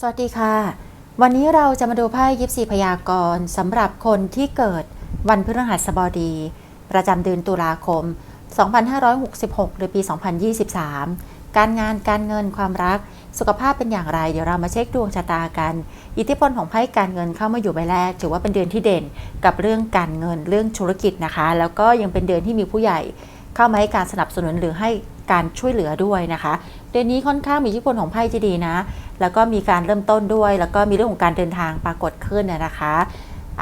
สวัสดีค่ะ วันนี้เราจะมาดูไพ่ยิปซีพยากรณ์สำหรับคนที่เกิดวันพฤหัสบดี ประจำเดือนตุลาคม 2566 หรือปี 2023 การงานการเงินความรักสุขภาพเป็นอย่างไร เดี๋ยวเรามาเช็คดวงชะตากัน อิทธิพลของไพ่การเงินเข้ามาอยู่ใบแรก ถือว่าเป็นเดือนที่เด่นกับเรื่องการเงินเรื่องธุรกิจนะคะ แล้วก็ยังเป็นเดือนที่มีผู้ใหญ่ เข้ามาให้การสนับสนุนหรือให้การช่วยเหลือด้วยนะคะ ดือนนี้ค่อนข้างมีอิทธิพลของไพ่ที่ดีนะ แล้วก็มีการเริ่มต้นด้วย แล้วก็มีเรื่องของการเดินทางปรากฏขึ้นนะนะคะ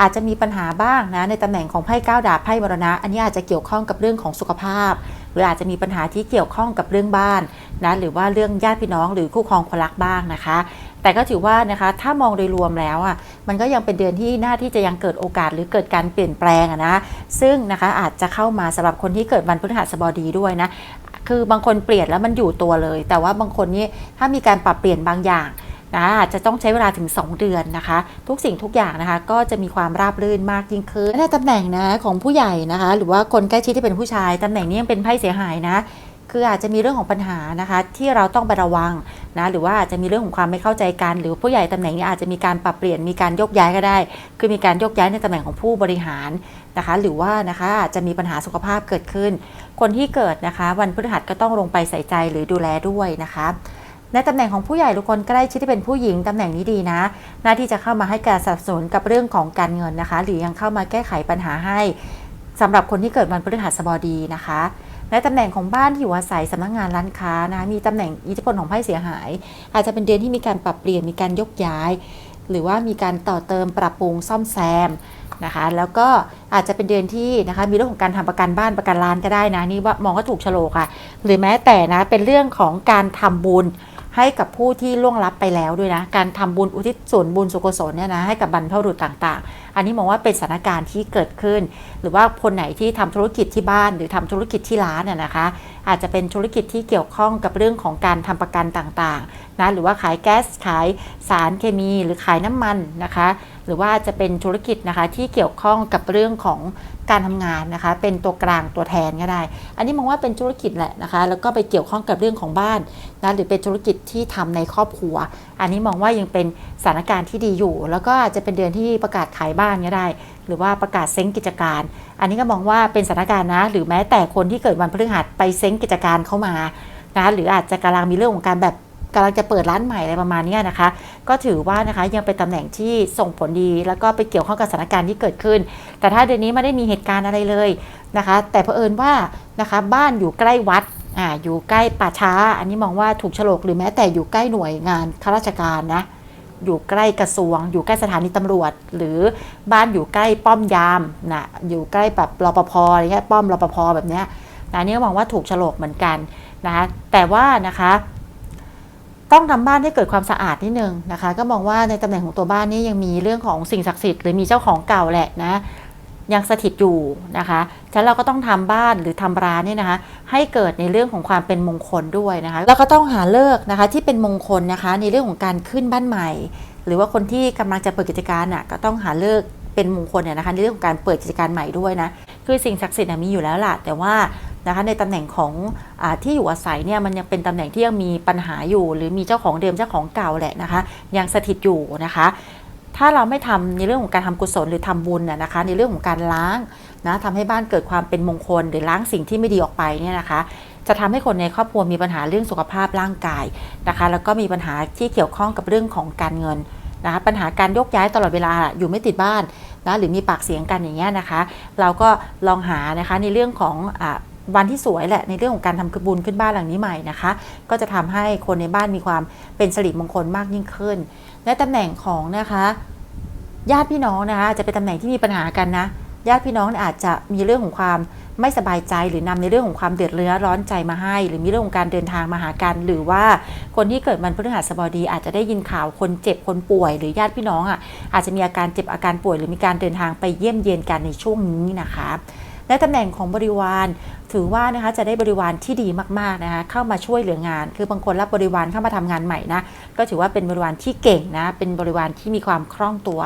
อาจจะมีปัญหาบ้างนะในตำแหน่งของไพ่ก้าวดาบไพ่มรณะ อันนี้อาจจะเกี่ยวข้องกับเรื่องของสุขภาพ หรืออาจจะมีปัญหาที่เกี่ยวข้องกับเรื่องบ้านนะหรือว่าเรื่องญาติพี่น้องหรือคู่ครองคนรักบ้างนะคะแต่ก็ถือว่านะคะถ้ามองโดยรวมแล้วอะมันก็ยังเป็นเดือนที่หน้าที่จะยังเกิดโอกาสหรือเกิดการเปลี่ยนแปลงนะซึ่งนะคะอาจจะเข้ามาสำหรับคนที่เกิดวันพฤหัสบดีด้วยนะ คือบางคนเปลี่ยนแล้วมันอยู่ตัวเลย แต่ว่าบางคนนี่ถ้ามีการปรับเปลี่ยนบางอย่างนะอาจจะต้องใช้เวลาถึง 2 เดือนนะคะ ทุกสิ่งทุกอย่างนะคะ ก็จะมีความราบรื่นมากยิ่งขึ้นในตำแหน่งนะของผู้ใหญ่นะคะ หรือว่าคนใกล้ชิดที่เป็นผู้ชายตำแหน่งนี้ยังเป็นไพ่เสียหายนะคืออาจจะมีเรื่องของปัญหานะคะ ที่เราต้องไประวังนะหรือว่าอาจจะมีเรื่องของความไม่เข้าใจกัน หรือผู้ใหญ่ตำแหน่งนี้อาจจะมีการปรับเปลี่ยนมีการยกย้ายก็ได้ คือมีการยกย้ายในตำแหน่งของผู้บริหาร นะคะหรือว่านะคะจะมีปัญหาสุขภาพเกิดขึ้น คนที่เกิดนะคะ วันพฤหัสก็ต้องลงไปใส่ใจหรือดูแลด้วยนะคะในตำแหน่งของผู้ใหญ่ทุกคนใกล้ชิดที่เป็นผู้หญิงตำแหน่งนี้ดีนะ หน้าที่จะเข้ามาให้การสนับสนุนกับเรื่องของการเงินนะคะ หรือยังเข้ามาแก้ไขปัญหาให้สำหรับคนที่เกิดวันพฤหัสบดีนะคะในตำแหน่งของบ้านที่อยู่อาศัยสำนักงานร้านค้านะคะมีตำแหน่งอิทธิพลของไพ่เสียหาย อาจจะเป็นเดือนที่มีการปรับเปลี่ยนมีการยกย้าย หรือว่ามีการต่อเติมปรับปรุงซ่อมแซม นะคะแล้วก็อาจจะเป็นเดือนที่นะคะมีเรื่องของการทำประกันบ้านประกันร้านก็ได้นะนี่ว่ามองว่าถูกโฉลกอะหรือแม้แต่นะเป็นเรื่องของการทำบุญ ให้กับผู้ที่ล่วงลับไปแล้วด้วยนะ การทำบุญอุทิศส่วนบุญสุกุศลเนี่ยนะให้กับบรรพบุรุษต่างๆ อันนี้มองว่าเป็นสถานการณ์ที่เกิดขึ้น หรือว่าคนไหนที่ทำธุรกิจที่บ้านหรือทำธุรกิจที่ร้านน่ะนะคะ อาจจะเป็นธุรกิจที่เกี่ยวข้องกับเรื่องของการทำประกันต่างๆนะหรือว่าขายแก๊สขายสารเคมี หรือขายน้ำมันนะคะ หรือว่าจะเป็นธุรกิจนะคะที่เกี่ยวข้องกับเรื่องของ การทำงานนะคะ เป็นตัวกลางตัวแทนก็ได้ อันนี้มองว่าเป็นธุรกิจแหละนะคะ แล้วก็ไปเกี่ยวข้องกับเรื่องของบ้านนะหรือเป็นธุรกิจที่ทำในครอบครัว อันนี้มองว่ายังเป็นสถานการณ์ที่ดีอยู่ แล้วก็อาจจะเป็นเดือนที่ประกาศขายบ้านก็ได้ หรือว่าประกาศเซ้งกิจการ อันนี้ก็มองว่าเป็นสถานการณ์นะ หรือแม้แต่คนที่เกิดวันพฤหัสไปเซ้งกิจการเข้ามานะหรืออาจจะกำลังมีเรื่องของการแบบ กำลังจะเปิดร้านใหม่อะไรประมาณนี้นะคะ ก็ถือว่านะคะยังเป็นตำแหน่งที่ส่งผลดี แล้วก็ไปเกี่ยวข้องกับสถานการณ์ที่เกิดขึ้น แต่ถ้าเดือนนี้ไม่ได้มีเหตุการณ์อะไรเลยนะคะ แต่เผอิญว่านะคะบ้านอยู่ใกล้วัดอ่าอยู่ใกล้ป่าช้า อันนี้มองว่าถูกฉลกหรือแม้แต่อยู่ใกล้หน่วยงานข้าราชการนะอยู่ใกล้กระทรวง อยู่ใกล้สถานีตำรวจ หรือบ้านอยู่ใกล้ป้อมยามนะอยู่ใกล้แบบรปภอะไรเงี้ยป้อมรปภแบบเนี้ยนะนี่ก็มองว่าถูกฉลกเหมือนกันนะคะแต่ว่านะคะ ต้องทำบ้านให้เกิดความสะอาดนิดนึงนะคะ ก็มองว่าในตำแหน่งของตัวบ้านนี้ยังมีเรื่องของสิ่งศักดิ์สิทธิ์หรือมีเจ้าของเก่าแหละนะยังสถิตอยู่นะคะฉะนั้นเราก็ต้องทำบ้านหรือทำร้านเนี่ยนะคะ ให้เกิดในเรื่องของความเป็นมงคลด้วยนะคะ แล้วก็ต้องหาเลิกนะคะที่เป็นมงคลนะคะ ในเรื่องของการขึ้นบ้านใหม่ หรือว่าคนที่กำลังจะเปิดกิจการน่ะก็ต้องหาเลิกเป็นมงคลเนี่ยนะคะในเรื่องของการเปิดกิจการใหม่ด้วยนะคือสิ่งศักดิ์สิทธิ์มีอยู่แล้วล่ะแต่ว่า นะคะในตำแหน่งของอที่อยู่อาศัยเนี่ยมันยังเป็นตำแหน่งที่ยังมีปัญหาอยู่ หรือมีเจ้าของเดิมเจ้าของเก่าแหละนะคะ ยังสถิตอยู่นะคะ ถ้าเราไม่ทำในเรื่องของการทำกุศลหรือทำบุญน่ะนะคะ ในเรื่องของการล้างนะทำให้บ้านเกิดความเป็นมงคล หรือล้างสิ่งที่ไม่ดีออกไปเนี่ยนะคะจะทำให้คนในครอบครัวมีปัญหาเรื่องสุขภาพร่างกายนะคะ แล้วก็มีปัญหาที่เกี่ยวข้องกับเรื่องของการเงินนะคะปัญหาการยกย้ายตลอดเวลาอยู่ไม่ติดบ้านนะหรือมีปากเสียงกันอย่างเงี้ยนะคะ เราก็ลองหานะคะในเรื่องของอ วันที่สวยแหละในเรื่องของการทำบุญขึ้นบ้านหลังนี้ใหม่นะคะ ก็จะทำให้คนในบ้านมีความเป็นสิริมงคลมากยิ่งขึ้น และตำแหน่งของนะคะญาติพี่น้องนะคะจะเป็นตำแหน่งที่มีปัญหากันนะญาติพี่น้องอาจจะมีเรื่องของความไม่สบายใจหรือนำในเรื่องของความเดือดเรือร้อนใจมาให้ หรือมีเรื่องของการเดินทางมาหากัน หรือว่าคนที่เกิดวันพฤหัสบดี อาจจะได้ยินข่าวคนเจ็บคนป่วย หรือญาติพี่น้องอะอาจจะมีอาการเจ็บอาการป่วย หรือมีการเดินทางไปเยี่ยมเยียนกันในช่วงนี้นะคะ และตำแหน่งของบริวารถือว่านะคะจะได้บริวารที่ดีมากๆนะคะเข้ามาช่วยเหลืองาน คือบางคนรับบริวารเข้ามาทำงานใหม่นะก็ถือว่าเป็นบริวารที่เก่งนะเป็นบริวารที่มีความคล่องตัว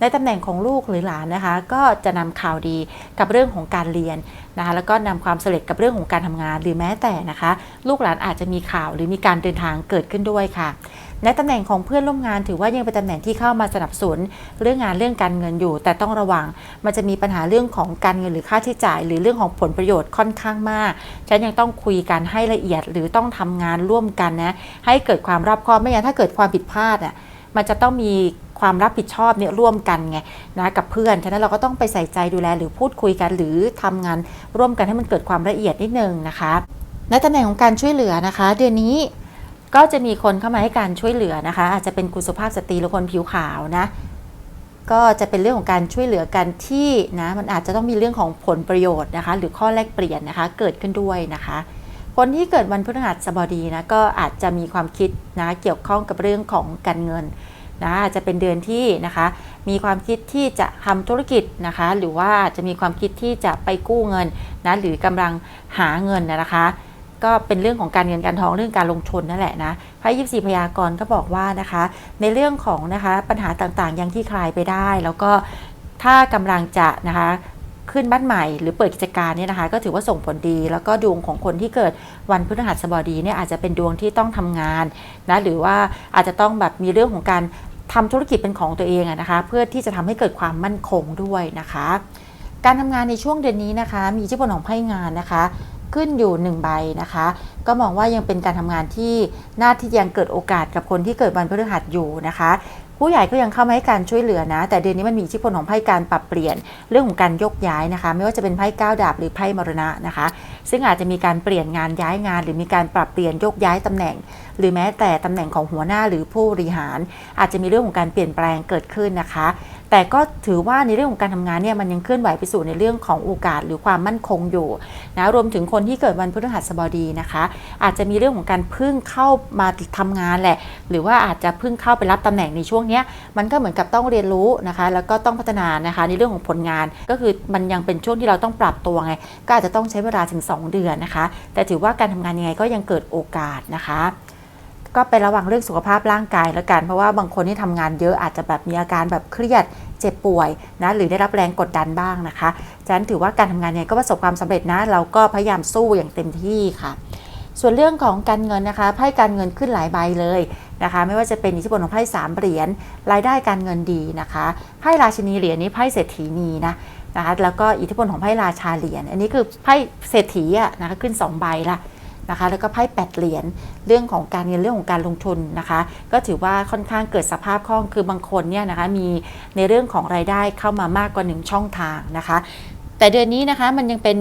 ในตำแหน่งของลูกหรือหลานนะคะ ก็จะนำข่าวดีกับเรื่องของการเรียนนะคะแล้วก็นำความสำเร็จกับเรื่องของการทำงานหรือแม้แต่นะคะ ลูกหลานอาจจะมีข่าวหรือมีการเดินทางเกิดขึ้นด้วยค่ะในตำแหน่งของเพื่อนร่วมงานถือว่ายังเป็นตำแหน่งที่เข้ามาสนับสนุนเรื่องงานเรื่องการเงินอยู่ แต่ต้องระวังมันจะมีปัญหาเรื่องของการเงินหรือค่าใช้จ่าย หรือเรื่องของผลประโยชน์ค่อนข้างมากฉันยังต้องคุยกันให้ละเอียดหรือต้องทำงานร่วมกันนะให้เกิดความรอบคอบไม่งั้นถ้าเกิดความผิดพลาดอะมันจะต้องมี ความรับผิดชอบเนี่ยร่วมกันไงนะกับเพื่อน ฉะนั้นเราก็ต้องไปใส่ใจดูแลหรือพูดคุยกัน หรือทำงานร่วมกันให้มันเกิดความละเอียดนิดนึงนะคะในตำแหน่งของการช่วยเหลือนะคะ เดือนนี้ก็จะมีคนเข้ามาให้การช่วยเหลือนะคะ อาจจะเป็นคุณสุภาพสตรีหรือคนผิวขาวนะก็จะเป็นเรื่องของการช่วยเหลือกันที่นะมันอาจจะต้องมีเรื่องของผลประโยชน์นะคะ หรือข้อแลกเปลี่ยนนะคะ เกิดขึ้นด้วยนะคะ คนที่เกิดวันพฤหัสบดีนะก็อาจจะมีความคิดนะเกี่ยวข้องกับเรื่องของการเงิน นะจะเป็นเดือนที่นะคะ มีความคิดที่จะทำธุรกิจนะคะ หรือว่าจะมีความคิดที่จะไปกู้เงินนะหรือกำลังหาเงินนะคะ ก็เป็นเรื่องของการเงินการทองเรื่องการลงทุนนั่นแหละนะไพ่ยิบสี่พยากรณ์ก็บอกว่านะคะ ในเรื่องของนะคะปัญหาต่างๆ ยังที่คลายไปได้ แล้วก็ถ้ากำลังจะนะคะขึ้นบ้านใหม่หรือเปิดกิจการเนี่ยนะคะ ก็ถือว่าส่งผลดี แล้วก็ดวงของคนที่เกิดวันพฤหัสบดีเนี่ยอาจจะเป็นดวงที่ต้องทำงานนะหรือว่าอาจจะต้องแบบมีเรื่องของการ ทำธุรกิจเป็นของตัวเองอะนะคะ เพื่อที่จะทำให้เกิดความมั่นคงด้วยนะคะ การทำงานในช่วงเดือนนี้นะคะ มีอิทธิพลของไพ่งานนะคะขึ้นอยู่1ใบนะคะ ก็มองว่ายังเป็นการทำงานที่น่าที่ยังเกิดโอกาสกับคนที่เกิดวันพฤหัสอยู่นะคะ ผู้ใหญ่ก็ยังเข้ามาให้การช่วยเหลือนะ แต่เดือนนี้มันมีอิทธิพลของไพ่การปรับเปลี่ยนเรื่องของการยกย้ายนะคะ ไม่ว่าจะเป็นไพ่ก้าวดาบหรือไพ่มรณะนะคะ ซึ่งอาจจะมีการเปลี่ยนงานย้ายงาน หรือมีการปรับเปลี่ยนยกย้ายตำแหน่ง หรือแม้แต่ตำแหน่งของหัวหน้าหรือผู้บริหาร อาจจะมีเรื่องของการเปลี่ยนแปลงเกิดขึ้นนะคะ แต่ก็ถือว่าในเรื่องของการทำงานเนี่ยมันยังเคลื่อนไหวไปสู่ในเรื่องของโอกาสหรือความมั่นคงอยู่นะรวมถึงคนที่เกิดวันพฤหัสบดีนะคะ อาจจะมีเรื่องของการพึ่งเข้ามาทำงานแหละ หรือว่าอาจจะพึ่งเข้าไปรับตำแหน่งในช่วงนี้มันก็เหมือนกับต้องเรียนรู้นะคะ แล้วก็ต้องพัฒนานะคะในเรื่องของผลงานก็คือมันยังเป็นช่วงที่เราต้องปรับตัวไง ก็อาจจะต้องใช้เวลาถึง 2 เดือนนะคะ แต่ถือว่าการทำงานยังไงก็ยังเกิดโอกาสนะคะ ก็ไประวังเรื่องสุขภาพร่างกายแล้วกัน เพราะว่าบางคนที่ทำงานเยอะอาจจะแบบมีอาการแบบเครียดเจ็บป่วยนะหรือได้รับแรงกดดันบ้างนะคะฉะนั้นถือว่าการทำงานเนี่ยก็ประสบความสำเร็จนะ เราก็พยายามสู้อย่างเต็มที่ค่ะ ส่วนเรื่องของการเงินนะคะไพ่การเงินขึ้นหลายใบเลยนะคะ ไม่ว่าจะเป็นอิทธิพลของไพ่สามเหรียญรายได้การเงินดีนะคะไพ่ราชินีเหรียญนี้ไพ่เศรษฐีนีนะนะคะแล้วก็อิทธิพลของไพ่ราชาเหรียญอันนี้คือไพ่เศรษฐีอะนะคะขึ้นสองใบละ นะคะ แล้วก็ไพ่แปดเหรียญเรื่องของการเงินเรื่องของการลงทุนนะคะ ก็ถือว่าค่อนข้างเกิดสภาพคล่องคือบางคนเนี่ยนะคะมีในเรื่องของรายได้เข้ามามากกว่าหนึ่งช่องทางนะคะ แต่เดือนนี้นะคะมันยังเป็น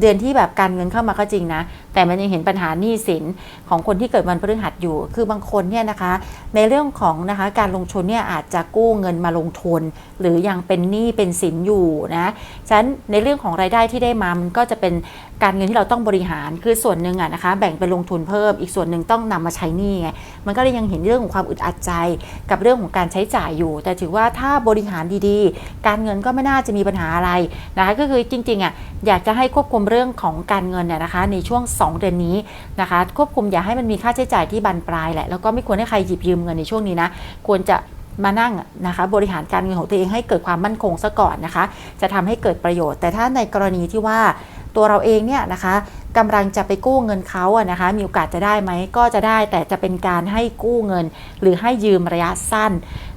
เดือนที่แบบการเงินเข้ามาก็จริงนะ แต่มันยังเห็นปัญหาหนี้สินของคนที่เกิดวันพฤหัสอยู่ คือบางคนเนี่ยนะคะในเรื่องของนะคะการลงทุนเนี่ยอาจจะกู้เงินมาลงทุน หรือยังเป็นหนี้เป็นสินอยู่นะฉะนั้นในเรื่องของรายได้ที่ได้มามันก็จะเป็นการเงินที่เราต้องบริหารคือส่วนหนึ่งอะนะคะแบ่งไปลงทุนเพิ่มอีกส่วนหนึ่งต้องนำมาใช้หนี้ไงมันก็เลยยังเห็นเรื่องของความอึดอัดใจ กับเรื่องของการใช้จ่ายอยู่ แต่ถือว่าถ้าบริหารดีๆ การเงินก็ไม่น่าจะมีปัญหาอะไรนะคะก็คือจริงๆอะอยากจะให้ควบคุมเรื่องของการเงินเนี่ยนะคะในช่วง2เดือนนี้นะคะควบคุมอย่าให้มันมีค่าใช้จ่ายที่บานปลายแหละแล้วก็ไม่ควรให้ใครหยิบยืมเงินในช่วงนี้นะควรจะมานั่งนะคะบริหารการเงินของตัวเองให้เกิดความมั่นคงซะก่อนนะคะ จะทำให้เกิดประโยชน์ แต่ถ้าในกรณีที่ว่าตัวเราเองเนี่ยนะคะกำลังจะไปกู้เงินเขาอะนะคะมีโอกาสจะได้ไหมก็จะได้แต่จะเป็นการให้กู้เงิน หรือให้ยืมระยะสั้น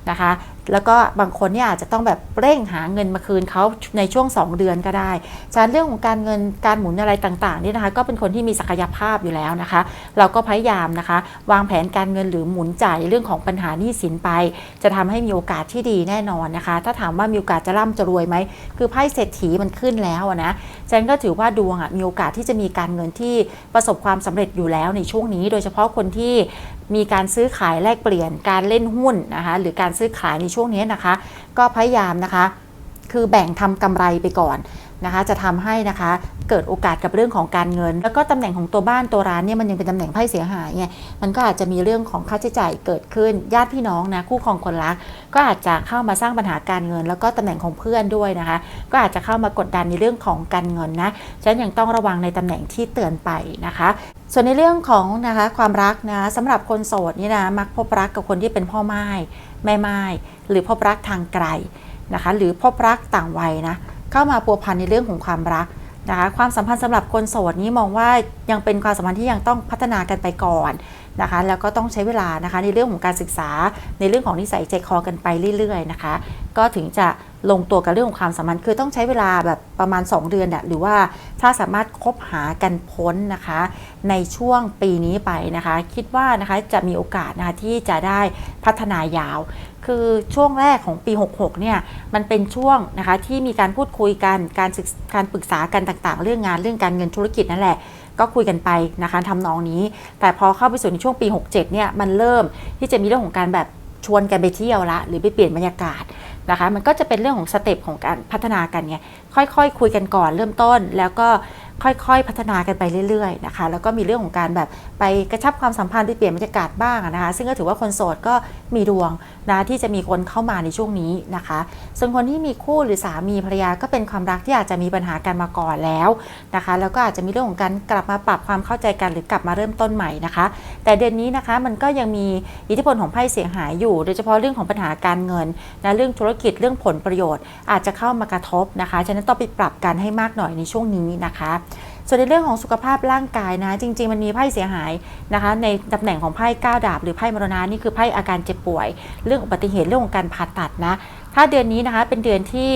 นะคะแล้วก็บางคนเนี่ยอาจจะต้องแบบเร่งหาเงินมาคืนเขาในช่วง 2 เดือนก็ได้ ฉะนั้นเรื่องของการเงินการหมุนอะไรต่างๆนี่นะคะก็เป็นคนที่มีศักยภาพอยู่แล้วนะคะ เราก็พยายามนะคะ วางแผนการเงินหรือหมุนจ่ายเรื่องของปัญหาหนี้สินไป จะทำให้มีโอกาสที่ดีแน่นอนนะคะ ถ้าถามว่ามีโอกาสจะร่ำจะรวยไหมคือไพ่เศรษฐีมันขึ้นแล้วนะฉะนันก็ถือว่าดวงอะมีโอกาสที่จะมีการเงินที่ประสบความสำเร็จอยู่แล้วในช่วงนี้ โดยเฉพาะคนที่มีการซื้อขายแลกเปลี่ยนการเล่นหุ้นนะคะหรือการซื้อขายในช่วงนี้นะคะ ก็พยายามนะคะ คือแบ่งทำกำไรไปก่อน นะคะจะทำให้นะคะเกิดโอกาสกับเรื่องของการเงิน แล้วก็ตำแหน่งของตัวบ้านตัวร้านเนี่ยมันยังเป็นตำแหน่งไพ่เสียหายไงมันก็อาจจะมีเรื่องของค่าใช้จ่ายเกิดขึ้นญาติพี่น้องนะคู่ครองคนรัก ก็อาจจะเข้ามาสร้างปัญหาการเงิน แล้วก็ตำแหน่งของเพื่อนด้วยนะคะ ก็อาจจะเข้ามากดดันในเรื่องของการเงินนะฉะนั้นยังต้องระวังในตำแหน่งที่เตือนไปนะคะส่วนในเรื่องของนะคะความรักนะสำหรับคนโสดนี่นะมักพบรักกับคนที่เป็นพ่อไม้แม่ไม้หรือพบรักทางไกลนะคะ หรือพบรักต่างวัยนะ เข้ามาพัวพันในเรื่องของความรักนะคะความสัมพันธ์สำหรับคนโสดนี้มองว่ายังเป็นความสัมพันธ์ที่ยังต้องพัฒนากันไปก่อนนะคะ แล้วก็ต้องใช้เวลานะคะในเรื่องของการศึกษาในเรื่องของนิสัยใจคอกันไปเรื่อยๆนะคะ ก็ถึงจะลงตัวกับเรื่องของความสัมพันธ์คือต้องใช้เวลาแบบประมาณ 2 เดือนอะหรือว่าถ้าสามารถคบหากันพ้นนะคะ ในช่วงปีนี้ไปนะคะ คิดว่านะคะจะมีโอกาสนะคะที่จะได้พัฒนายาว คือช่วงแรกของปี 66 เนี่ย มันเป็นช่วงนะคะที่มีการพูดคุยกัน การศึกการปรึกษากันต่างๆ เรื่องงานเรื่องการเงินธุรกิจนั่นแหละ ก็คุยกันไปนะคะทำนองนี้ แต่พอเข้าไปสู่ในช่วงปี 67 เนี่ย มันเริ่มที่จะมีเรื่องของการแบบชวนกันไปเที่ยวละ หรือไปเปลี่ยนบรรยากาศนะคะ มันก็จะเป็นเรื่องของสเต็ปของการพัฒนากันไง ค่อยๆคุยกันก่อนเริ่มต้น แล้วก็ ค่อยๆ พัฒนากันไปเรื่อยๆนะคะแล้วก็มีเรื่องของการแบบไปกระชับความสัมพันธ์ไปเปลี่ยนบรรยากาศบ้างนะคะซึ่งก็ถือว่าคนโสดก็มีดวงนะที่จะมีคนเข้ามาในช่วงนี้นะคะ ส่วนคนที่มีคู่หรือสามีภรรยาก็เป็นความรักที่อาจจะมีปัญหากันมาก่อนแล้วนะคะแล้วก็อาจจะมีเรื่องของการกลับมาปรับความเข้าใจกันหรือกลับมาเริ่มต้นใหม่นะคะ แต่เดือนนี้นะคะมันก็ยังมีอิทธิพลของไพ่เสียหายอยู่ โดยเฉพาะเรื่องของปัญหาการเงินนะเรื่องธุรกิจเรื่องผลประโยชน์ อาจจะเข้ามากระทบนะคะฉะนั้นต้องไปปรับกันให้มากหน่อยในช่วงนี้นะคะ ส่วนในเรื่องของสุขภาพร่างกายนะ จริง ๆ มันมีไพ่เสียหายนะคะ ในตำแหน่งของไพ่ก้าวดาบหรือไพ่มรณะนี่คือไพ่อาการเจ็บป่วย เรื่องอุบัติเหตุเรื่องของการผ่าตัดนะ ถ้าเดือนนี้นะคะเป็นเดือนที่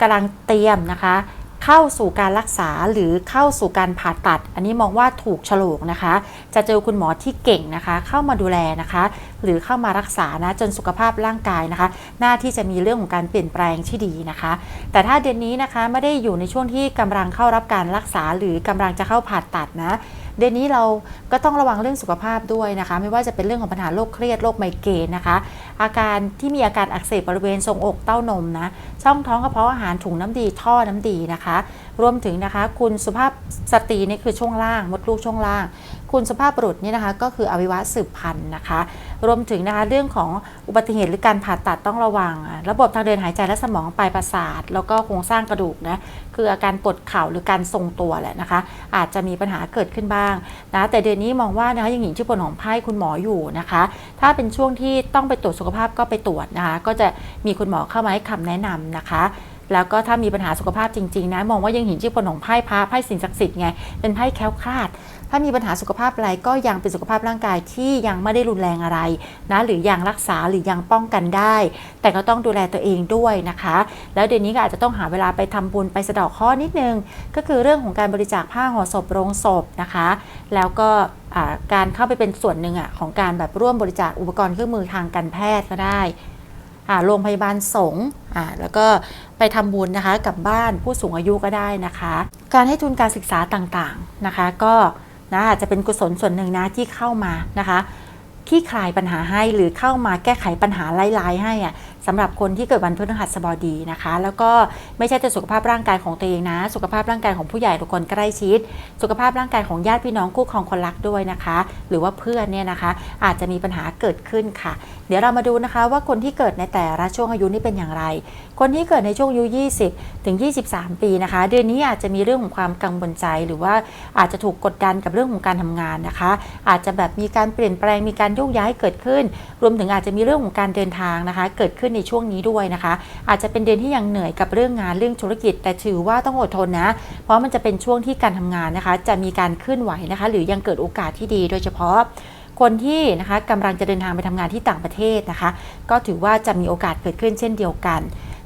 กำลังเตรียมนะคะ เข้าสู่การรักษาหรือเข้าสู่การผ่าตัด อันนี้มองว่าถูกฉลกนะคะ จะเจอคุณหมอที่เก่งนะคะ เข้ามาดูแลนะคะ หรือเข้ามารักษานะจนสุขภาพร่างกายนะคะ หน้าที่จะมีเรื่องของการเปลี่ยนแปลงที่ดีนะคะ แต่ถ้าเดือนนี้นะคะไม่ได้อยู่ในช่วงที่กำลังเข้ารับการรักษาหรือกำลังจะเข้าผ่าตัดนะ เดือนนี้เราก็ต้องระวังเรื่องสุขภาพด้วยนะคะ ไม่ว่าจะเป็นเรื่องของปัญหาโรคเครียดโรคไมเกรนนะคะ อาการที่มีอาการอักเสบบริเวณทรงอกเต้านมนะช่องท้องกระเพาะอาหารถุงน้ำดีท่อน้ำดีนะคะ รวมถึงนะคะ คุณสุภาพสตรีนี่คือช่วงล่างมดลูกช่วงล่าง คุณสภาพบุรุษนี่นะคะก็คืออวัยวะสืบพันธุ์นะคะ รวมถึงนะคะเรื่องของอุบัติเหตุหรือการผ่าตัดต้องระวัง ระบบทางเดินหายใจและสมองปลายประสาท แล้วก็โครงสร้างกระดูกนะคืออาการปวดเข่าหรือการทรงตัวแหละนะคะ อาจจะมีปัญหาเกิดขึ้นบ้างนะแต่เดือนนี้มองว่านะคะยังหญิงชื่อผลของไพ่คุณหมออยู่นะคะ ถ้าเป็นช่วงที่ต้องไปตรวจสุขภาพก็ไปตรวจนะคะ ก็จะมีคุณหมอเข้ามาให้คำแนะนำนะคะแล้วก็ถ้ามีปัญหาสุขภาพจริง ๆ นะ มองว่ายังหินชื่อผลของไพ่พระไพ่สิ่งศักดิ์สิทธิ์ไง เป็นไพ่แคล้วคลาด ถ้ามีปัญหาสุขภาพอะไรก็ยังเป็นสุขภาพร่างกายที่ยังไม่ได้รุนแรงอะไรนะหรือยังรักษาหรือยังป้องกันได้ แต่ก็ต้องดูแลตัวเองด้วยนะคะ แล้วเดือนนี้ก็อาจจะต้องหาเวลาไปทำบุญไปสะดอกข้อนิดนึง ก็คือเรื่องของการบริจาคผ้าห่อศพโรงศพนะคะ แล้วก็การเข้าไปเป็นส่วนหนึ่งอะของการแบบร่วมบริจาคอุปกรณ์เครื่องมือทางการแพทย์ก็ได้โรงพยาบาลสงฆ์แล้วก็ไปทำบุญนะคะกับบ้านผู้สูงอายุก็ได้นะคะ การให้ทุนการศึกษาต่างๆนะคะ ก็ นะอาจจะเป็นกุศลส่วนหนึ่งนะที่เข้ามานะคะที่คลายปัญหาให้หรือเข้ามาแก้ไขปัญหาไล่ๆให้อะสำหรับคนที่เกิดวันพฤหัสบดีนะคะ แล้วก็ไม่ใช่แต่สุขภาพร่างกายของตัวเองนะ สุขภาพร่างกายของผู้ใหญ่ทุกคนใกล้ชิด สุขภาพร่างกายของญาติพี่น้องคู่ครองคนรักด้วยนะคะ หรือว่าเพื่อนเนี่ยนะคะ อาจจะมีปัญหาเกิดขึ้นค่ะ เดี๋ยวเรามาดูนะคะว่าคนที่เกิดในแต่ละช่วงอายุนี่เป็นอย่างไร คนที่เกิดในช่วงอายุ 20 ถึง 23 ปีนะคะ เดือนนี้อาจจะมีเรื่องของความกังวลใจ หรือว่าอาจจะถูกกดดันกับเรื่องของการทำงานนะคะ อาจจะแบบมีการเปลี่ยนแปลงมีการโยกย้ายเกิดขึ้น รวมถึงอาจจะมีเรื่องของการเดินทางนะคะ เกิดขึ้นในช่วงนี้ด้วยนะคะ อาจจะเป็นเดือนที่ยังเหนื่อยกับเรื่องงานเรื่องธุรกิจ แต่ถือว่าต้องอดทนนะ เพราะมันจะเป็นช่วงที่การทำงานนะคะ จะมีการเคลื่อนไหวนะคะ หรือยังเกิดโอกาสที่ดี โดยเฉพาะคนที่นะคะกำลังจะเดินทางไปทำงานที่ต่างประเทศนะคะ ก็ถือว่าจะมีโอกาสเกิดขึ้นเช่นเดียวกัน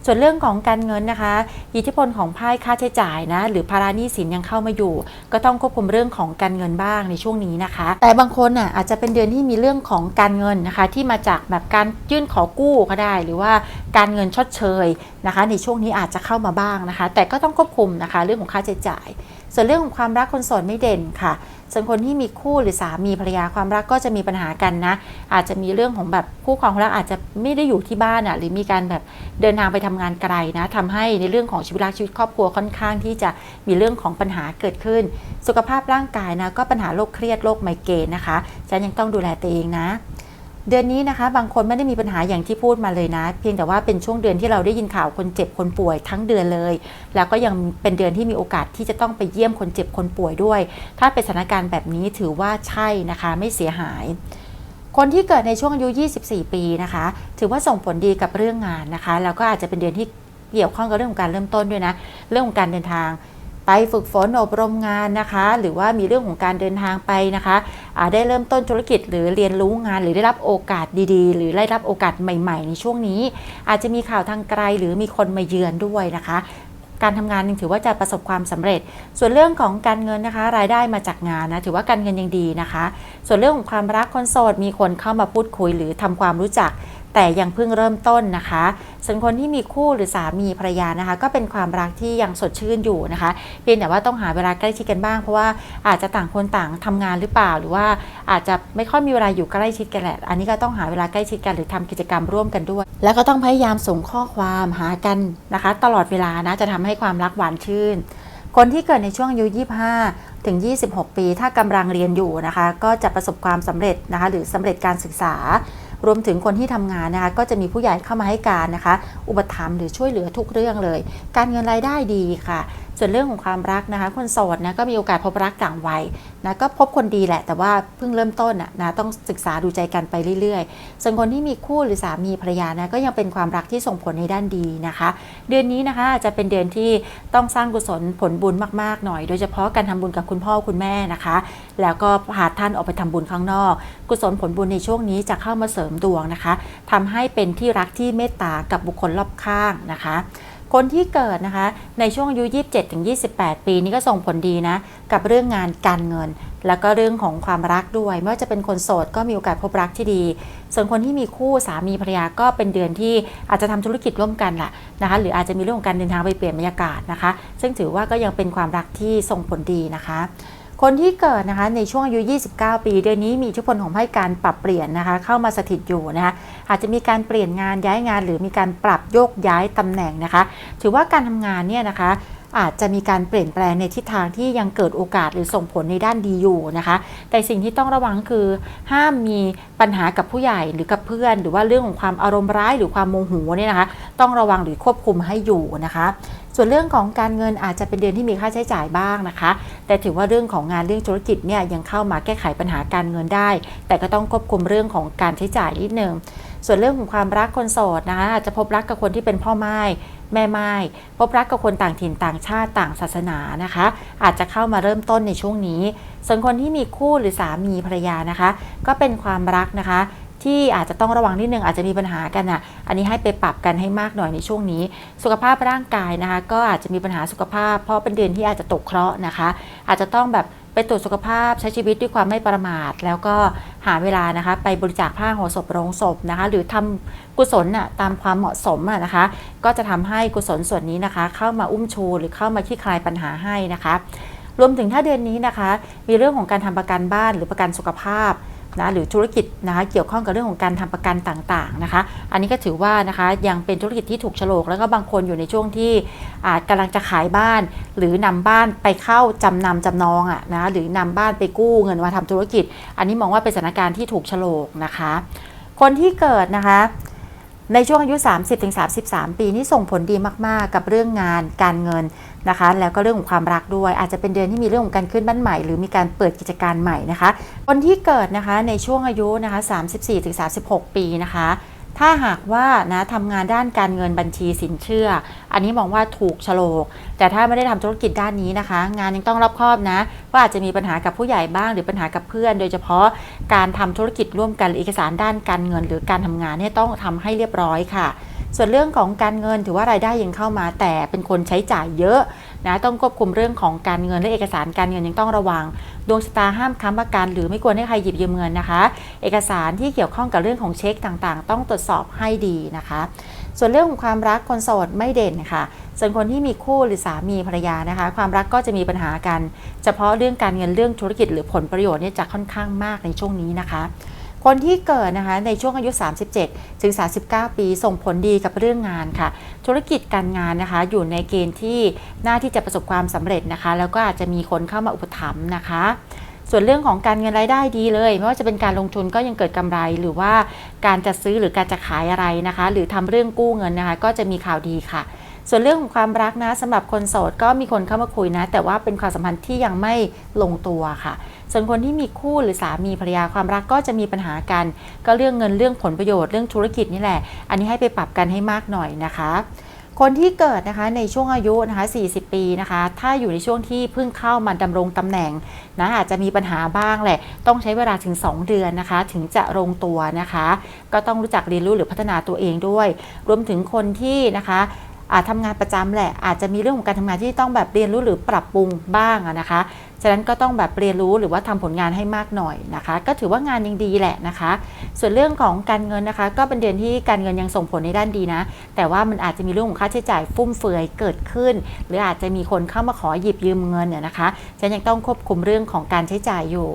ส่วนเรื่องของการเงินนะคะ อิทธิพลของไพ่ค่าใช้จ่ายนะ หรือภาระหนี้สินยังเข้ามาอยู่ ก็ต้องควบคุมเรื่องของการเงินบ้างในช่วงนี้นะคะ แต่บางคนอะอาจจะเป็นเดือนที่มีเรื่องของการเงินนะคะ ที่มาจากแบบการยื่นขอกู้ก็ได้ หรือว่าการเงินชดเชยนะคะ ในช่วงนี้อาจจะเข้ามาบ้างนะคะ แต่ก็ต้องควบคุมนะคะ เรื่องของค่าใช้จ่าย ส่วนเรื่องของความรักคนโสดไม่เด่นค่ะ ส่วนคนที่มีคู่หรือสามีภรรยาความรักก็จะมีปัญหากันนะ อาจจะมีเรื่องของแบบคู่ครองรักอาจจะไม่ได้อยู่ที่บ้านอะหรือมีการแบบเดินทางไปทำงานไกลนะทำให้ในเรื่องของชีวิตรักชีวิตครอบครัวค่อนข้างที่จะมีเรื่องของปัญหาเกิดขึ้น สุขภาพร่างกายนะก็ปัญหาโรคเครียดโรคไมเกรนนะคะฉันยังต้องดูแลตัวเองนะ เดือนนี้นะคะบางคนไม่ได้มีปัญหาอย่างที่พูดมาเลยนะ เพียงแต่ว่าเป็นช่วงเดือนที่เราได้ยินข่าวคนเจ็บคนป่วยทั้งเดือนเลย แล้วก็ยังเป็นเดือนที่มีโอกาสที่จะต้องไปเยี่ยมคนเจ็บคนป่วยด้วย ถ้าเป็นสถานการณ์แบบนี้ถือว่าใช่นะคะไม่เสียหาย คนที่เกิดในช่วงอายุ 24 ปีนะคะ ถือว่าส่งผลดีกับเรื่องงานนะคะแล้วก็อาจจะเป็นเดือนที่เกี่ยวข้องกับเรื่องของการเริ่มต้นด้วยนะ เรื่องของการเดินทาง ไปฝึกฝนอบรมงานนะคะ หรือว่ามีเรื่องของการเดินทางไปนะคะอ่าได้เริ่มต้นธุรกิจหรือเรียนรู้งาน หรือได้รับโอกาสดีๆ หรือได้รับโอกาสใหม่ ๆ ในช่วงนี้ อาจจะมีข่าวทางไกลหรือมีคนมาเยือนด้วยนะคะการทำงานยังถือว่าจะประสบความสำเร็จ ส่วนเรื่องของการเงินนะคะ รายได้มาจากงานนะถือว่าการเงินยังดีนะคะ ส่วนเรื่องของความรักคนโสดมีคนเข้ามาพูดคุยหรือทำความรู้จัก แต่ยังเพิ่งเริ่มต้นนะคะ ส่วนคนที่มีคู่หรือสามีภรรยานะคะ ก็เป็นความรักที่ยังสดชื่นอยู่นะคะ เพียงแต่ว่าต้องหาเวลาใกล้ชิดกันบ้างเพราะว่าอาจจะต่างคนต่างทำงานหรือเปล่า หรือว่าอาจจะไม่ค่อยมีเวลาอยู่ใกล้ชิดกันแหละ อันนี้ก็ต้องหาเวลาใกล้ชิดกันหรือทำกิจกรรมร่วมกันด้วย แล้วก็ต้องพยายามส่งข้อความหากันนะคะ ตลอดเวลานะจะทำให้ความรักหวานชื่น คนที่เกิดในช่วงอายุ 25ถึง 26 ปี ถ้ากำลังเรียนอยู่นะคะ ก็จะประสบความสำเร็จนะคะ หรือสำเร็จการศึกษา รวมถึงคนที่ทำงานนะคะก็จะมีผู้ใหญ่เข้ามาให้การนะคะ อุปถัมภ์หรือช่วยเหลือทุกเรื่องเลย การเงินรายได้ดีค่ะ ส่วนเรื่องของความรักนะคะ คนโสดนะก็มีโอกาสพบรักต่างวัยนะก็พบคนดีแหละ แต่ว่าเพิ่งเริ่มต้นอะนะต้องศึกษาดูใจกันไปเรื่อยๆ ส่วนคนที่มีคู่หรือสามีภรรยานะก็ยังเป็นความรักที่ส่งผลในด้านดีนะคะ เดือนนี้นะคะอาจจะเป็นเดือนที่ต้องสร้างกุศลผลบุญมากๆหน่อย โดยเฉพาะการทำบุญกับคุณพ่อคุณแม่นะคะ แล้วก็พาท่านออกไปทำบุญข้างนอก กุศลผลบุญในช่วงนี้จะเข้ามาเสริมดวงนะคะทำให้เป็นที่รักที่เมตตากับบุคคลรอบข้างนะคะ คนที่เกิดนะคะในช่วงอายุ 27-28 ปีนี้ก็ส่งผลดีนะ กับเรื่องงานการเงิน แล้วก็เรื่องของความรักด้วย ไม่ว่าจะเป็นคนโสดก็มีโอกาสพบรักที่ดี ส่วนคนที่มีคู่สามีภรรยาก็เป็นเดือนที่อาจจะทำธุรกิจร่วมกันแหละนะคะ หรืออาจจะมีเรื่องของการเดินทางไปเปลี่ยนบรรยากาศนะคะ ซึ่งถือว่าก็ยังเป็นความรักที่ส่งผลดีนะคะ คนที่เกิดนะคะในช่วงอายุ 29 ปี เดือนนี้มีอิทธิพลของให้การปรับเปลี่ยนนะคะเข้ามาสถิตอยู่นะคะอาจจะมีการเปลี่ยนงานย้ายงาน หรือมีการปรับโยกย้ายตำแหน่งนะคะ ถือว่าการทำงานเนี่ยนะคะอาจจะมีการเปลี่ยนแปลงในทิศทางที่ยังเกิดโอกาสหรือส่งผลในด้านดีอยู่นะคะ แต่สิ่งที่ต้องระวังคือ ห้ามมีปัญหากับผู้ใหญ่หรือกับเพื่อน หรือว่าเรื่องของความอารมณ์ร้ายหรือความโมโหเนี่ยนะคะ ต้องระวังหรือควบคุมให้อยู่นะคะ ส่วนเรื่องของการเงินอาจจะเป็นเดือนที่มีค่าใช้จ่ายบ้างนะคะ แต่ถือว่าเรื่องของงานเรื่องธุรกิจเนี่ยยังเข้ามาแก้ไขปัญหาการเงินได้ แต่ก็ต้องควบคุมเรื่องของการใช้จ่ายนิดนึงส่วนเรื่องของความรักคนโสดนะคะอาจจะพบรักกับคนที่เป็นพ่อไม้แม่ไม้พบรักกับคนต่างถิ่นต่างชาติต่างศาสนานะคะ อาจจะเข้ามาเริ่มต้นในช่วงนี้ ส่วนคนที่มีคู่หรือสามีภรรยานะคะ ก็เป็นความรักนะคะ ที่อาจจะต้องระวังนิดนึงอาจจะมีปัญหากันอะอันนี้ให้ไปปรับกันให้มากหน่อยในช่วงนี้ สุขภาพร่างกายนะคะ ก็อาจจะมีปัญหาสุขภาพ เพราะเป็นเดือนที่อาจจะตกเคราะห์นะคะ อาจจะต้องแบบไปตรวจสุขภาพใช้ชีวิตด้วยความไม่ประมาท แล้วก็หาเวลานะคะ ไปบริจาคผ้าห่อศพโรงศพนะคะ หรือทำกุศลน่ะตามความเหมาะสมอะนะคะ ก็จะทำให้กุศลส่วนนี้นะคะ เข้ามาอุ้มชูหรือเข้ามาคลี่คลายปัญหาให้นะคะ รวมถึงถ้าเดือนนี้นะคะ มีเรื่องของการทำประกันบ้านหรือประกันสุขภาพ นะหรือธุรกิจนะคะเกี่ยวข้องกับเรื่องของการทำประกันต่างๆนะคะ อันนี้ก็ถือว่านะคะยังเป็นธุรกิจที่ถูกฉลกแล้วก็บางคนอยู่ในช่วงที่อาจกำลังจะขายบ้าน หรือนำบ้านไปเข้าจำนำจำนองอะนะหรือนำบ้านไปกู้เงินมาทำธุรกิจ อันนี้มองว่าเป็นสถานการณ์ที่ถูกฉลกนะคะ คนที่เกิดนะคะ ในช่วงอายุ 30-33 ปีนี่ส่งผลดีมากๆ กับเรื่องงานการเงินนะคะ แล้วก็เรื่องของความรักด้วย อาจจะเป็นเดือนที่มีเรื่องของการขึ้นบ้านใหม่ หรือมีการเปิดกิจการใหม่นะคะ คนที่เกิดนะคะในช่วงอายุนะคะ 34-36 ปีนะคะ ถ้าหากว่านะทำงานด้านการเงินบัญชีสินเชื่อ อันนี้มองว่าถูกโฉลก แต่ถ้าไม่ได้ทำธุรกิจด้านนี้นะคะ งานยังต้องรอบคอบนะว่าอาจจะมีปัญหากับผู้ใหญ่บ้าง หรือปัญหากับเพื่อน โดยเฉพาะการทำธุรกิจร่วมกันหรือเอกสารด้านการเงิน หรือการทำงานเนี่ยต้องทำให้เรียบร้อยค่ะ ส่วนเรื่องของการเงินถือว่ารายได้ยังเข้ามาแต่เป็นคนใช้จ่ายเยอะนะต้องควบคุมเรื่องของการเงินและเอกสารการเงินยังต้องระวัง ดวงชะตาห้ามค้ำประกันหรือไม่ควรให้ใครหยิบยืมเงินนะคะ เอกสารที่เกี่ยวข้องกับเรื่องของเช็คต่างๆ ต้องตรวจสอบให้ดีนะคะ ส่วนเรื่องของความรักคนโสดไม่เด่นค่ะ ส่วนคนที่มีคู่หรือสามีภรรยานะคะ ความรักก็จะมีปัญหากัน เฉพาะเรื่องการเงินเรื่องธุรกิจหรือผลประโยชน์เนี่ยจะค่อนข้างมากในช่วงนี้นะคะ คนที่เกิดนะคะในช่วงอายุ 37 ถึง 39 ปีส่งผลดีกับเรื่องงานค่ะ ธุรกิจการงานนะคะ อยู่ในเกณฑ์ที่น่าที่จะประสบความสำเร็จนะคะ แล้วก็อาจจะมีคนเข้ามาอุปถัมภ์นะคะส่วนเรื่องของการเงินรายได้ดีเลย ไม่ว่าจะเป็นการลงทุนก็ยังเกิดกำไร หรือว่าการจะซื้อหรือการจะขายอะไรนะคะ หรือทำเรื่องกู้เงินนะคะ ก็จะมีข่าวดีค่ะ ส่วนเรื่องของความรักนะสำหรับคนโสดก็มีคนเข้ามาคุยนะ แต่ว่าเป็นความสัมพันธ์ที่ยังไม่ลงตัวค่ะ ส่วนคนที่มีคู่หรือสามีภรรยาความรักก็จะมีปัญหากัน ก็เรื่องเงินเรื่องผลประโยชน์เรื่องธุรกิจนี่แหละ อันนี้ให้ไปปรับกันให้มากหน่อยนะคะคนที่เกิดนะคะในช่วงอายุนะคะ 40 ปีนะคะ ถ้าอยู่ในช่วงที่เพิ่งเข้ามาดำรงตำแหน่งนะอาจจะมีปัญหาบ้างแหละ ต้องใช้เวลาถึง 2 เดือนนะคะ ถึงจะลงตัวนะคะ ก็ต้องรู้จักเรียนรู้หรือพัฒนาตัวเองด้วย รวมถึงคนที่นะคะอาจทำงานประจำแหละ อาจจะมีเรื่องของการทำงานที่ต้องแบบเรียนรู้หรือปรับปรุงบ้างนะคะ ฉะนั้นก็ต้องแบบเรียนรู้หรือว่าทำผลงานให้มากหน่อยนะคะ ก็ถือว่างานยังดีแหละนะคะ ส่วนเรื่องของการเงินนะคะ ก็เป็นเดือนที่การเงินยังส่งผลในด้านดีนะ แต่ว่ามันอาจจะมีเรื่องของค่าใช้จ่ายฟุ่มเฟือยเกิดขึ้น หรืออาจจะมีคนเข้ามาขอหยิบยืมเงินเนี่ยนะคะฉะนันยังต้องควบคุมเรื่องของการใช้จ่ายอยู่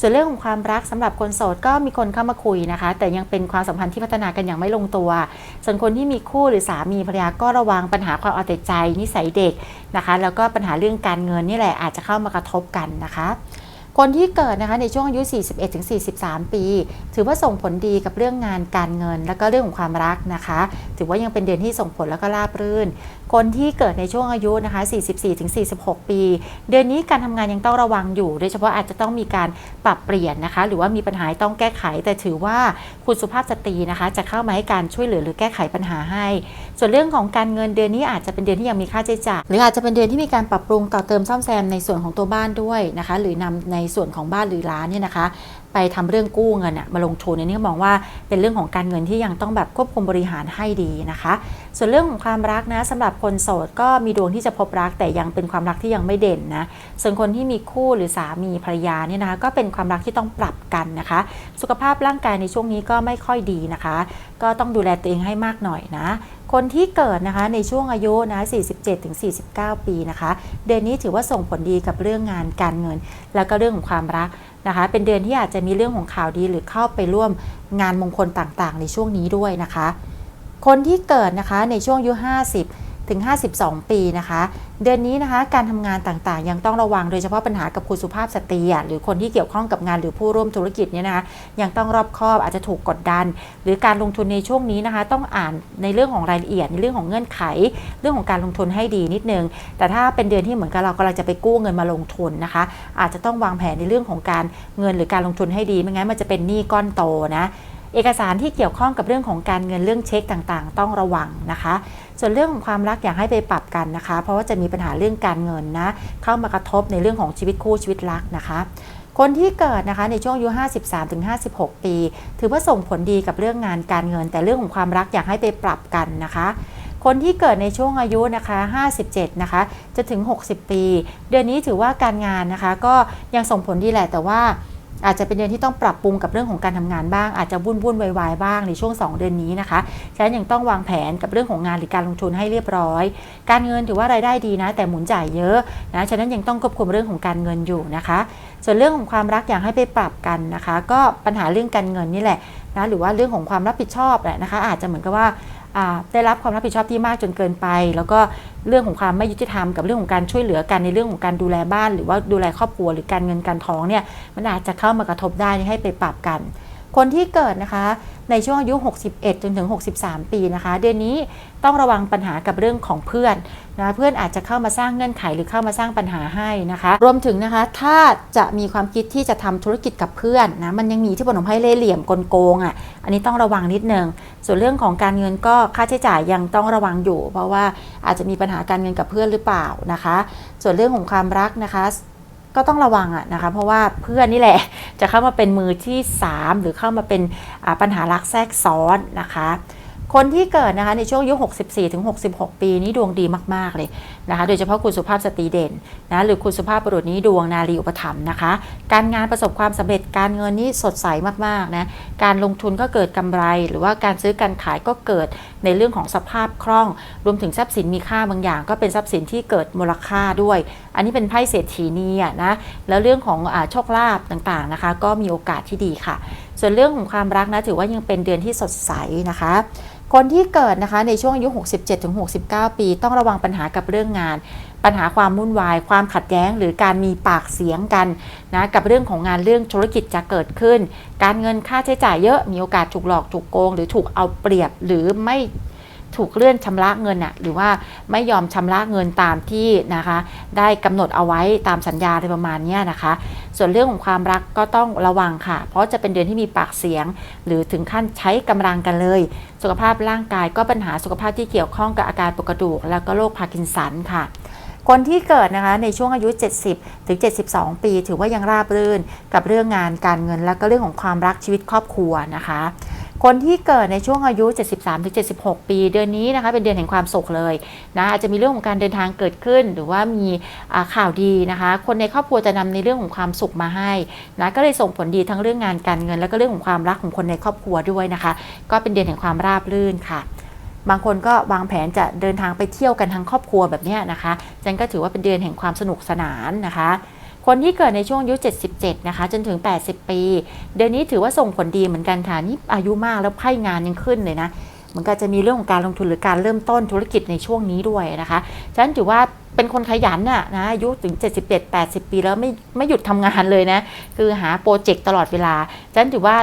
ส่วนเรื่องของความรักสำหรับคนโสดก็มีคนเข้ามาคุยนะคะ แต่ยังเป็นความสัมพันธ์ที่พัฒนากันอย่างไม่ลงตัว ส่วนคนที่มีคู่หรือสามีภรรยาก็ระวังปัญหาความเอาแต่ใจนิสัยเด็กนะคะ แล้วก็ปัญหาเรื่องการเงินนี่แหละอาจจะเข้ามากระทบกันนะคะคนที่เกิดนะคะในช่วงอายุ 41-43 ปี ถือว่าส่งผลดีกับเรื่องงานการเงิน และก็เรื่องของความรักนะคะ ถือว่ายังเป็นเดือนที่ส่งผลแล้วก็ราบรื่น คนที่เกิดในช่วงอายุนะคะ 44-46 ปี เดือนนี้การทำงานยังต้องระวังอยู่ โดยเฉพาะอาจจะต้องมีการปรับเปลี่ยนนะคะ หรือว่ามีปัญหาต้องแก้ไข แต่ถือว่าคุณสุภาพสตรีนะคะ จะเข้ามาให้การช่วยเหลือหรือแก้ไขปัญหาให้ ส่วนเรื่องของการเงินเดือนนี้อาจจะเป็นเดือนที่ยังมีค่าใช้จ่ายหรืออาจจะเป็นเดือนที่มีการปรับปรุงต่อเติมซ่อมแซมในส่วนของตัวบ้านด้วยนะคะ หรือนำในส่วนของบ้านหรือร้านเนี่ยนะคะไปทำเรื่องกู้เงินมาลงทุนอันนี้ก็มองว่าเป็นเรื่องของการเงินที่ยังต้องแบบควบคุมบริหารให้ดีนะคะ ส่วนเรื่องของความรักนะสำหรับคนโสดก็มีดวงที่จะพบรักแต่ยังเป็นความรักที่ยังไม่เด่นนะส่วนคนที่มีคู่หรือสามีภรรยาเนี่ยนะคะก็เป็นความรักที่ต้องปรับกันนะคะ สุขภาพร่างกายในช่วงนี้ก็ไม่ค่อยดีนะคะ ก็ต้องดูแลตัวเองให้มากหน่อยนะคนที่เกิดนะคะในช่วงอายุนะ 47-49 ปีนะคะ เดือนนี้ถือว่าส่งผลดีกับเรื่องงานการเงิน แล้วก็เรื่องของความรักนะคะ เป็นเดือนที่อาจจะมีเรื่องของข่าวดีหรือเข้าไปร่วมงานมงคลต่างๆ ในช่วงนี้ด้วยนะคะ คนที่เกิดนะคะในช่วงอายุ 50 ถึง 52 ปีนะคะ เดือนนี้นะคะ การทำงานต่างๆ ยังต้องระวังโดยเฉพาะปัญหากับคุณสุภาพสตรีหรือคนที่เกี่ยวข้องกับงานหรือผู้ร่วมธุรกิจเนี่ยนะคะยังต้องรอบคอบอาจจะถูกกดดัน หรือการลงทุนในช่วงนี้นะคะ ต้องอ่านในเรื่องของรายละเอียดในเรื่องของเงื่อนไข เรื่องของการลงทุนให้ดีนิดนึง แต่ถ้าเป็นเดือนที่เหมือนกับเรากำลังจะไปกู้เงินมาลงทุนนะคะ อาจจะต้องวางแผนในเรื่องของการเงินหรือการลงทุนให้ดีไม่งั้นมันจะเป็นหนี้ก้อนโตนะ เอกสารที่เกี่ยวข้องกับเรื่องของการเงินเรื่องเช็คต่างๆ ต้องระวังนะคะ ส่วนเรื่องของความรักอยากให้ไปปรับกันนะคะ เพราะว่าจะมีปัญหาเรื่องการเงินนะ เข้ามากระทบในเรื่องของชีวิตคู่ชีวิตรักนะคะคนที่เกิดนะคะในช่วงอายุ 53-56 ปี ถือว่าส่งผลดีกับเรื่องงานการเงิน แต่เรื่องของความรักอยากให้ไปปรับกันนะคะ คนที่เกิดในช่วงอายุนะคะ 57 นะคะ จะถึง 60 ปี เดือนนี้ถือว่าการงานนะคะ ก็ยังส่งผลดีแหละแต่ว่า อาจจะเป็นเดือนที่ต้องปรับปรุงกับเรื่องของการทำงานบ้าง อาจจะวุ่นวุ่นวายๆบ้างในช่วง 2 เดือนนี้นะคะฉะนั้นยังต้องวางแผนกับเรื่องของงานหรือการลงทุนให้เรียบร้อย การเงินถือว่ารายได้ดีนะ แต่หมุนจ่ายเยอะนะฉะนั้นยังต้องควบคุมเรื่องของการเงินอยู่นะคะ ส่วนเรื่องของความรักอยากให้ไปปรับกันนะคะ ก็ปัญหาเรื่องการเงินนี่แหละนะหรือว่าเรื่องของความรับผิดชอบแหละนะคะ อาจจะเหมือนกับว่าได้รับความรับผิดชอบที่มากจนเกินไป แล้วก็ เรื่องของความไม่ยุติธรรมกับเรื่องของการช่วยเหลือกันในเรื่องของการดูแลบ้าน หรือว่าดูแลครอบครัวหรือการเงินการท้องเนี่ยมันอาจจะเข้ามากระทบได้ให้ไปปรับกัน คนที่เกิดนะคะ ในช่วงอายุ 61 จนถึง 63 ปีนะคะ เดือนนี้ต้องระวังปัญหากับเรื่องของเพื่อนนะเพื่อนอาจจะเข้ามาสร้างเงื่อนไขหรือเข้ามาสร้างปัญหาให้นะคะ รวมถึงนะคะถ้าจะมีความคิดที่จะทำธุรกิจกับเพื่อนนะมันยังมีที่ผลของไพ่เล่เหลี่ยมกลโกงอะอันนี้ต้องระวังนิดนึงส่วนเรื่องของการเงินก็ค่าใช้จ่ายยังต้องระวังอยู่ เพราะว่าอาจจะมีปัญหาการเงินกับเพื่อนหรือเปล่านะคะ ส่วนเรื่องของความรักนะคะ ก็ต้องระวังอะนะคะ เพราะว่าเพื่อนนี่แหละจะเข้ามาเป็นมือที่ 3 หรือเข้ามาเป็นปัญหารักแทรกซ้อนนะคะ คนที่เกิดนะคะในช่วงอายุ 64ถึง66 ปีนี้ดวงดีมาก ๆ เลยนะคะโดยเฉพาะคุณสุภาพสตรีเด่นนะหรือคุณสุภาพบุรุษนี้ดวงนารีอุปถัมภ์นะคะ การงานประสบความสำเร็จการเงินนี่สดใสมากๆนะการลงทุนก็เกิดกำไร หรือว่าการซื้อการขายก็เกิดในเรื่องของสภาพคล่อง รวมถึงทรัพย์สินมีค่าบางอย่าง ก็เป็นทรัพย์สินที่เกิดมูลค่าด้วย อันนี้เป็นไพ่เศรษฐีนีอะนะแล้วเรื่องของอโชคลาภต่างๆนะคะ ก็มีโอกาสที่ดีค่ะ ส่วนเรื่องของความรักนะถือว่ายังเป็นเดือนที่สดใสนะคะ คนที่เกิดนะคะในช่วงอายุ 67-69 ปี ต้องระวังปัญหากับเรื่องงาน ปัญหาความวุ่นวาย ความขัดแย้ง หรือการมีปากเสียงกันนะกับเรื่องของงานเรื่องธุรกิจจะเกิดขึ้น การเงินค่าใช้จ่ายเยอะมีโอกาสถูกหลอกถูกโกง หรือถูกเอาเปรียบหรือไม่ ถูกเลื่อนชำระเงินอะหรือว่าไม่ยอมชำระเงินตามที่นะคะ ได้กำหนดเอาไว้ตามสัญญาอะไรประมาณนี้นะคะ ส่วนเรื่องของความรักก็ต้องระวังค่ะ เพราะจะเป็นเดือนที่มีปากเสียง หรือถึงขั้นใช้กำลังกันเลย สุขภาพร่างกายก็ปัญหาสุขภาพที่เกี่ยวข้องกับอาการปวดกระดูก แล้วก็โรคพาร์กินสันค่ะคนที่เกิดนะคะในช่วงอายุ 70 ถึง 72 ปี ถือว่ายังราบรื่นกับเรื่องงานการเงิน แล้วก็เรื่องของความรักชีวิตครอบครัวนะคะ คนที่เกิดในช่วงอายุ 73-76 ปี เดือนนี้นะคะเป็นเดือนแห่งความสุขเลยนะอาจจะมีเรื่องของการเดินทางเกิดขึ้น หรือว่ามีข่าวดีนะคะ คนในครอบครัวจะนำในเรื่องของความสุขมาให้นะก็เลยส่งผลดีทั้งเรื่องงานการเงิน แล้วก็เรื่องของความรักของคนในครอบครัวด้วยนะคะ ก็เป็นเดือนแห่งความราบรื่นค่ะบางคนก็วางแผนจะเดินทางไปเที่ยวกันทั้งครอบครัวแบบนี้นะคะ จันก็ถือว่าเป็นเดือนแห่งความสนุกสนานนะคะ คนที่เกิดในช่วงอายุ 77 นะคะ จนถึง 80 ปี เดือนนี้ถือว่าส่งผลดีเหมือนกันค่ะ นี่อายุมากแล้วไพ่งานยังขึ้นเลยนะ เหมือนกับจะมีเรื่องของการลงทุนหรือการเริ่มต้นธุรกิจในช่วงนี้ด้วยนะคะ ฉะนั้นถือว่าเป็นคนขยันน่ะนะอายุถึง 77 80 ปีแล้วไม่ไม่หยุดทำงานเลยนะ คือหาโปรเจกต์ตลอดเวลาฉะนั้นถือว่า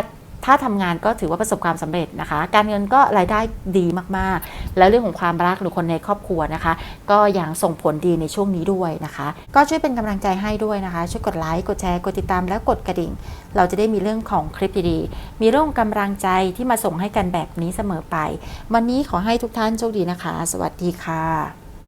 ถ้าทำงานก็ถือว่าประสบความสำเร็จนะคะ การเงินก็รายได้ดีมากๆ แล้วเรื่องของความรักหรือคนในครอบครัวนะคะ ก็ยังส่งผลดีในช่วงนี้ด้วยนะคะ ก็ช่วยเป็นกำลังใจให้ด้วยนะคะ ช่วยกดไลค์กดแชร์กดติดตามและกดกระดิ่ง เราจะได้มีเรื่องของคลิปดีๆมีเรื่องของกำลังใจที่มาส่งให้กันแบบนี้เสมอไป วันนี้ขอให้ทุกท่านโชคดีนะคะ สวัสดีค่ะ